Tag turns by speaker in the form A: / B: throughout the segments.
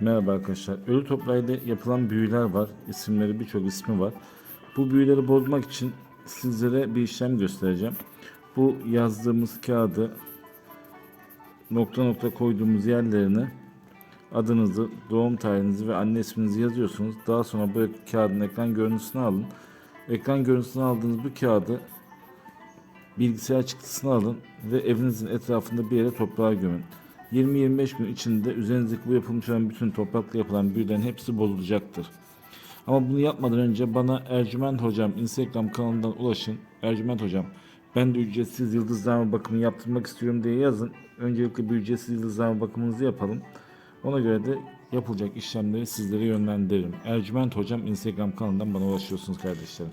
A: Merhaba arkadaşlar. Ölü toprağıyla yapılan büyüler var. İsimleri birçok ismi var. Bu büyüleri bozmak için sizlere bir işlem göstereceğim. Bu yazdığımız kağıdı nokta nokta koyduğumuz yerlerine adınızı, doğum tarihinizi ve anne isminizi yazıyorsunuz. Daha sonra bu kağıdın ekran görüntüsünü alın. Ekran görüntüsünü aldığınız bu kağıdı bilgisayar çıktısını alın ve evinizin etrafında bir yere toprağa gömün. 20-25 gün içinde üzerinizdeki bu yapılmış olan bütün toprakla yapılan büyülerin hepsi bozulacaktır. Ama bunu yapmadan önce bana Ercüment Hocam Instagram kanalından ulaşın. Ercüment Hocam ben de ücretsiz yıldızlama bakımı yaptırmak istiyorum diye yazın. Öncelikle bir ücretsiz yıldızlama bakımınızı yapalım. Ona göre de yapılacak işlemleri sizlere yönlendiririm. Ercüment Hocam Instagram kanalından bana ulaşıyorsunuz kardeşlerim.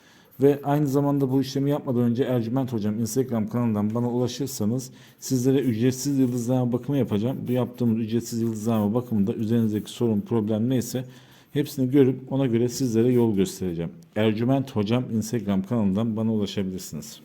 A: Ve aynı zamanda bu işlemi yapmadan önce Ercüment Hocam Instagram kanalından bana ulaşırsanız sizlere ücretsiz yıldızlama bakımı yapacağım. Bu yaptığımız ücretsiz yıldızlama bakımında üzerinizdeki sorun, problem neyse hepsini görüp ona göre sizlere yol göstereceğim. Ercüment Hocam Instagram kanalından bana ulaşabilirsiniz.